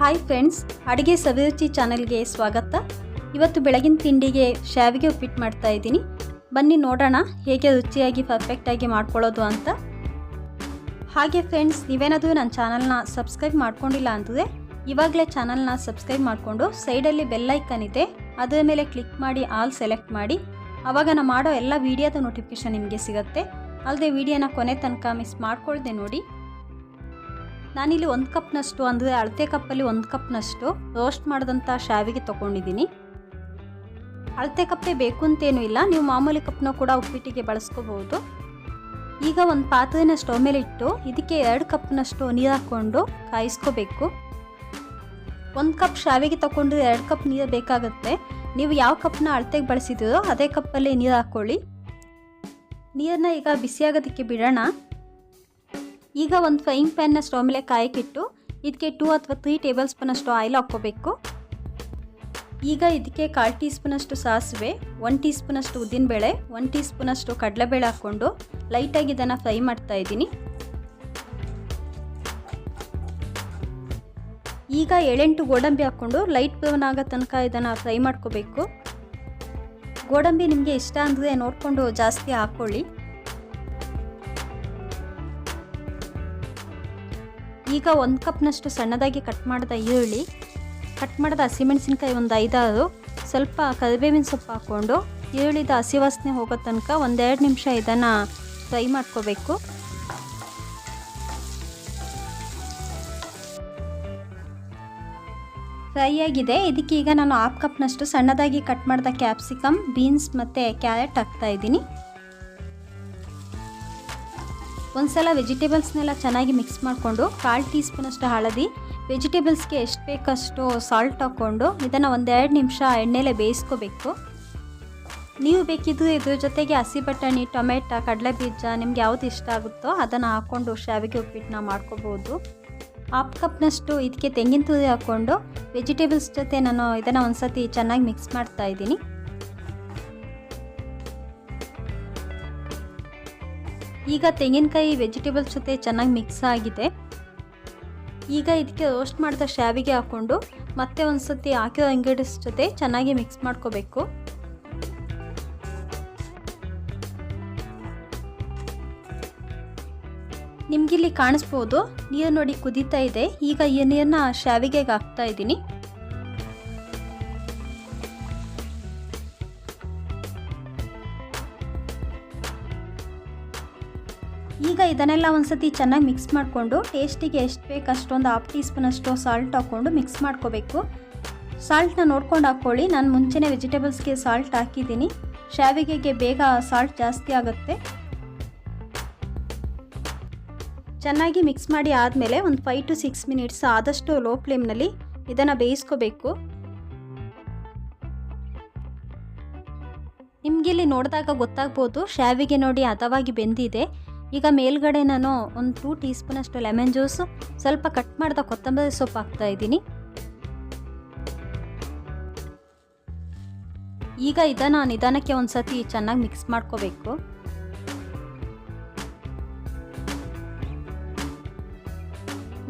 Hi friends ಅಡುಗೆ ಸವಿರುಚಿ ಚಾನಲ್ಗೆ ಸ್ವಾಗತ. ಇವತ್ತು ಬೆಳಗಿನ ತಿಂಡಿಗೆ ಶಾವಿಗೆ ಉಪ್ಪಿಟ್ಟು ಮಾಡ್ತಾ ಇದ್ದೀನಿ. ಬನ್ನಿ ನೋಡೋಣ ಹೇಗೆ ರುಚಿಯಾಗಿ ಪರ್ಫೆಕ್ಟಾಗಿ ಮಾಡ್ಕೊಳ್ಳೋದು ಅಂತ. ಹಾಗೆ ಫ್ರೆಂಡ್ಸ್ ನೀವೇನಾದರೂ ನನ್ನ ಚಾನಲ್ನ ಸಬ್ಸ್ಕ್ರೈಬ್ ಮಾಡ್ಕೊಂಡಿಲ್ಲ ಅಂದರೆ ಇವಾಗಲೇ ಚಾನಲ್ನ ಸಬ್ಸ್ಕ್ರೈಬ್ ಮಾಡಿಕೊಂಡು ಸೈಡಲ್ಲಿ ಬೆಲ್ಲೈಕನ್ ಇದೆ. ಅದರ ಮೇಲೆ ಕ್ಲಿಕ್ ಮಾಡಿ ಆಲ್ ಸೆಲೆಕ್ಟ್ ಮಾಡಿ. ಆವಾಗ ನಾನು ಮಾಡೋ ಎಲ್ಲ ವೀಡಿಯೋದ ನೋಟಿಫಿಕೇಷನ್ ನಿಮಗೆ ಸಿಗುತ್ತೆ. ಅಲ್ಲದೆ ವಿಡಿಯೋನ ಕೊನೆ ತನಕ ಮಿಸ್ ಮಾಡ್ಕೊಳ್ದೆ ನೋಡಿ. ನಾನಿಲ್ಲಿ ಒಂದು ಕಪ್ನಷ್ಟು, ಅಂದರೆ ಅಳತೆ ಕಪ್ಪಲ್ಲಿ ಒಂದು ಕಪ್ನಷ್ಟು ರೋಸ್ಟ್ ಮಾಡಿದಂಥ ಶಾವಿಗೆ ತೊಗೊಂಡಿದ್ದೀನಿ. ಅಳತೆ ಕಪ್ಪೇ ಬೇಕು ಅಂತೇನೂ ಇಲ್ಲ, ನೀವು ಮಾಮೂಲಿ ಕಪ್ನ ಕೂಡ ಉಪ್ಪಿಟ್ಟಿಗೆ ಬಳಸ್ಕೋಬಹುದು. ಈಗ ಒಂದು ಪಾತ್ರೆನ ಸ್ಟವ್ ಮೇಲೆ ಇಟ್ಟು ಇದಕ್ಕೆ ಎರಡು ಕಪ್ನಷ್ಟು ನೀರು ಹಾಕ್ಕೊಂಡು ಕಾಯಿಸ್ಕೋಬೇಕು. ಒಂದು ಕಪ್ ಶಾವಿಗೆ ತಗೊಂಡ್ರೆ ಎರಡು ಕಪ್ ನೀರು ಬೇಕಾಗುತ್ತೆ. ನೀವು ಯಾವ ಕಪ್ನ ಅಳತೆಗೆ ಬಳಸಿದ್ದೀರೋ ಅದೇ ಕಪ್ಪಲ್ಲಿ ನೀರು ಹಾಕ್ಕೊಳ್ಳಿ ನೀರನ್ನ ಈಗ ಬಿಸಿಯಾಗೋದಕ್ಕೆ ಬಿಡೋಣ. ಈಗ ಒಂದು ಫ್ರೈಯಿಂಗ್ ಪ್ಯಾನ್ನ ಸ್ಟವ್ ಮೇಲೆ ಕಾಯಕ್ಕಿಟ್ಟು ಇದಕ್ಕೆ ಟೂ ಅಥವಾ ತ್ರೀ ಟೇಬಲ್ ಸ್ಪೂನಷ್ಟು ಆಯಿಲ್ ಹಾಕ್ಕೋಬೇಕು. ಈಗ ಇದಕ್ಕೆ ಕಾಲು ಟೀ ಸ್ಪೂನಷ್ಟು ಸಾಸಿವೆ ಒನ್ ಟೀ ಸ್ಪೂನಷ್ಟು ಉದ್ದಿನಬೇಳೆ ಒನ್ ಟೀ ಸ್ಪೂನಷ್ಟು ಕಡಲೆಬೇಳೆ ಹಾಕ್ಕೊಂಡು ಲೈಟಾಗಿ ಇದನ್ನು ಫ್ರೈ ಮಾಡ್ತಾ ಇದ್ದೀನಿ. ಈಗ ಏಳೆಂಟು ಗೋಡಂಬಿ ಹಾಕ್ಕೊಂಡು ಲೈಟ್ ಬ್ರೌನ್ ಆಗೋ ತನಕ ಇದನ್ನು ಫ್ರೈ ಮಾಡ್ಕೋಬೇಕು. ಗೋಡಂಬಿ ನಿಮಗೆ ಇಷ್ಟ ಅಂದರೆ ನೋಡಿಕೊಂಡು ಜಾಸ್ತಿ ಹಾಕ್ಕೊಳ್ಳಿ. ಈಗ ಒಂದು ಕಪ್ನಷ್ಟು ಸಣ್ಣದಾಗಿ ಕಟ್ ಮಾಡಿದ ಈರುಳ್ಳಿ ಕಟ್ ಮಾಡಿದ ಹಸಿಮೆಣಸಿನ್ಕಾಯಿ ಒಂದು ಐದಾರು, ಸ್ವಲ್ಪ ಕರಿಬೇವಿನ ಸೊಪ್ಪು ಹಾಕ್ಕೊಂಡು ಈರುಳ್ಳಿದ ಹಸಿ ವಾಸನೆ ಹೋಗೋ ತನಕ ಒಂದೆರಡು ನಿಮಿಷ ಇದನ್ನು ಫ್ರೈ ಮಾಡ್ಕೋಬೇಕು. ಫ್ರೈ ಆಗಿದೆ. ಇದಕ್ಕೆ ಈಗ ನಾನು ಹಾಫ್ ಕಪ್ನಷ್ಟು ಸಣ್ಣದಾಗಿ ಕಟ್ ಮಾಡಿದ ಕ್ಯಾಪ್ಸಿಕಮ್ ಬೀನ್ಸ್ ಮತ್ತು ಕ್ಯಾರೆಟ್ ಹಾಕ್ತಾ ಇದ್ದೀನಿ ಒಂದ್ಸಲ ವೆಜಿಟೇಬಲ್ಸ್ನೆಲ್ಲ ಚೆನ್ನಾಗಿ ಮಿಕ್ಸ್ ಮಾಡಿಕೊಂಡು ಕಾಲು ಟೀ ಸ್ಪೂನಷ್ಟು ಹಳದಿ, ವೆಜಿಟೇಬಲ್ಸ್ಗೆ ಎಷ್ಟು ಬೇಕಷ್ಟು ಸಾಲ್ಟ್ ಹಾಕ್ಕೊಂಡು ಇದನ್ನು ಒಂದೆರಡು ನಿಮಿಷ ಎಣ್ಣೆಲೆ ಬೇಯಿಸ್ಕೋಬೇಕು. ನೀವು ಬೇಕಿದ್ದು ಇದ್ರ ಜೊತೆಗೆ ಹಸಿ ಬಟಾಣಿ, ಟೊಮೆಟೊ ಕಡಲೆ ಬೀಜ ನಿಮ್ಗೆ ಯಾವುದು ಇಷ್ಟ ಆಗುತ್ತೋ ಅದನ್ನು ಹಾಕ್ಕೊಂಡು ಶಾವಿಗೆ ಉಪ್ಪಿಟ್ಟನ್ನ ಮಾಡ್ಕೋಬೋದು. ಹಾಫ್ ಕಪ್ನಷ್ಟು ಇದಕ್ಕೆ ತೆಂಗಿನ ತುರಿ ಹಾಕ್ಕೊಂಡು ವೆಜಿಟೇಬಲ್ಸ್ ಜೊತೆ ನಾನು ಇದನ್ನು ಒಂದ್ಸತಿ ಚೆನ್ನಾಗಿ ಮಿಕ್ಸ್ ಮಾಡ್ತಾ ಇದ್ದೀನಿ. ಈಗ ತೆಂಗಿನಕಾಯಿ ವೆಜಿಟೇಬಲ್ಸ್ ಜೊತೆ ಚೆನ್ನಾಗಿ ಮಿಕ್ಸ್ ಆಗಿದೆ. ಈಗ ಇದಕ್ಕೆ ರೋಸ್ಟ್ ಮಾಡಿದ ಶಾವಿಗೆ ಹಾಕ್ಕೊಂಡು ಮತ್ತೆ ಒಂದು ಸತಿ ಹಾಕಿರೋ ಇಂಗ್ರೀಡಿಯನ್ಸ್ ಜೊತೆ ಚೆನ್ನಾಗಿ ಮಿಕ್ಸ್ ಮಾಡ್ಕೋಬೇಕು. ನಿಮಗಿಲ್ಲಿ ಕಾಣಿಸ್ಬೋದು, ನೀರು ನೋಡಿ ಕುದೀತಾ ಇದೆ. ಈಗ ಈ ನೀರನ್ನ ಶಾವಿಗೆಗೆ ಹಾಕ್ತಾ ಇದ್ದೀನಿ. ಈಗ ಇದನ್ನೆಲ್ಲ ಒಂದ್ಸತಿ ಚೆನ್ನಾಗಿ ಮಿಕ್ಸ್ ಮಾಡಿಕೊಂಡು ಟೇಸ್ಟಿಗೆ ಎಷ್ಟು ಬೇಕು ಅಷ್ಟೊಂದು ಹಾಫ್ ಟೀ ಸ್ಪೂನಷ್ಟು ಸಾಲ್ಟ್ ಹಾಕ್ಕೊಂಡು ಮಿಕ್ಸ್ ಮಾಡ್ಕೋಬೇಕು. ಸಾಲ್ಟ್ನ ನೋಡ್ಕೊಂಡು ಹಾಕ್ಕೊಳ್ಳಿ. ನಾನು ಮುಂಚೆನೇ ವೆಜಿಟೇಬಲ್ಸ್ಗೆ ಸಾಲ್ಟ್ ಹಾಕಿದ್ದೀನಿ. ಶಾವಿಗೆಗೆ ಬೇಗ ಸಾಲ್ಟ್ ಜಾಸ್ತಿ ಆಗುತ್ತೆ. ಚೆನ್ನಾಗಿ ಮಿಕ್ಸ್ ಮಾಡಿ ಆದಮೇಲೆ ಒಂದು ಫೈವ್ ಟು ಸಿಕ್ಸ್ ಮಿನಿಟ್ಸ್ ಆದಷ್ಟು ಲೋ ಫ್ಲೇಮ್ನಲ್ಲಿ ಇದನ್ನು ಬೇಯಿಸ್ಕೋಬೇಕು. ನಿಮಗಿಲ್ಲಿ ನೋಡಿದಾಗ ಗೊತ್ತಾಗ್ಬೋದು. ಶಾವಿಗೆ ನೋಡಿ ಹದವಾಗಿ ಬೆಂದಿದೆ. ಈಗ ಮೇಲ್ಗಡೆ ನಾನು ಒಂದು ಟೂ ಟೀ ಸ್ಪೂನಷ್ಟು ಲೆಮನ್ ಜ್ಯೂಸು ಸ್ವಲ್ಪ ಕಟ್ ಮಾಡಿದ ಕೊತ್ತಂಬರಿ ಸೊಪ್ಪು ಹಾಕ್ತಾ ಇದ್ದೀನಿ. ಈಗ ಇದನ್ನು ನಿಧಾನಕ್ಕೆ ಒಂದು ಸತಿ ಚೆನ್ನಾಗಿ ಮಿಕ್ಸ್ ಮಾಡ್ಕೋಬೇಕು.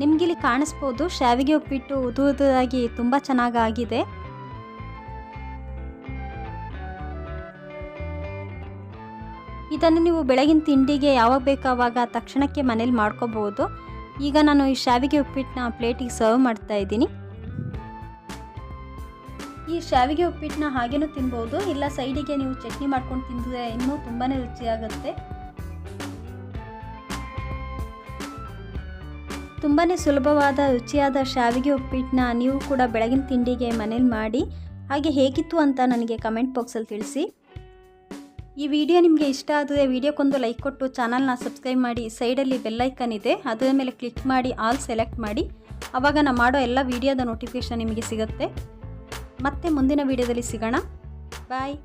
ನಿಮಗಿಲ್ಲಿ ಕಾಣಿಸ್ಬೋದು, ಶಾವಿಗೆ ಉಪ್ಪಿಟ್ಟು ಉದು ಉದುರಾಗಿ ತುಂಬ ಚೆನ್ನಾಗಿ ಇದನ್ನು ನೀವು ಬೆಳಗಿನ ತಿಂಡಿಗೆ ಯಾವಾಗ ಬೇಕಾವಾಗ ತಕ್ಷಣಕ್ಕೆ ಮನೇಲಿ ಮಾಡ್ಕೋಬೋದು. ಈಗ ನಾನು ಈ ಶಾವಿಗೆ ಉಪ್ಪಿಟ್ಟನ್ನ ಪ್ಲೇಟಿಗೆ ಸರ್ವ್ ಮಾಡ್ತಾ ಇದ್ದೀನಿ. ಈ ಶಾವಿಗೆ ಉಪ್ಪಿಟ್ಟನ್ನ ಹಾಗೇನೂ ತಿನ್ಬೋದು, ಇಲ್ಲ ಸೈಡಿಗೆ ನೀವು ಚಟ್ನಿ ಮಾಡ್ಕೊಂಡು ತಿಂದರೆ ಇನ್ನೂ ತುಂಬಾ ರುಚಿಯಾಗುತ್ತೆ. ತುಂಬಾ ಸುಲಭವಾದ, ರುಚಿಯಾದ ಶಾವಿಗೆ ಉಪ್ಪಿಟ್ಟನ್ನ ನೀವು ಕೂಡ ಬೆಳಗಿನ ತಿಂಡಿಗೆ ಮನೇಲಿ ಮಾಡಿ, ಹಾಗೆ ಹೇಗಿತ್ತು ಅಂತ ನನಗೆ ಕಮೆಂಟ್ ಬಾಕ್ಸಲ್ಲಿ ತಿಳಿಸಿ. ಈ ವಿಡಿಯೋ ನಿಮಗೆ ಇಷ್ಟ ಆದರೆ ವಿಡಿಯೋಕ್ಕೊಂದು ಲೈಕ್ ಕೊಟ್ಟು ಚಾನಲ್ನ ಸಬ್ಸ್ಕ್ರೈಬ್ ಮಾಡಿ ಸೈಡಲ್ಲಿ ಬೆಲ್ಲೈಕನ್ ಇದೆ, ಅದರ ಮೇಲೆ ಕ್ಲಿಕ್ ಮಾಡಿ ಆಲ್ ಸೆಲೆಕ್ಟ್ ಮಾಡಿ. ಆವಾಗ ನಾನು ಮಾಡೋ ಎಲ್ಲ ವಿಡಿಯೋದ ನೋಟಿಫಿಕೇಷನ್ ನಿಮಗೆ ಸಿಗುತ್ತೆ. ಮತ್ತೆ ಮುಂದಿನ ವಿಡಿಯೋದಲ್ಲಿ ಸಿಗೋಣ. ಬಾಯ್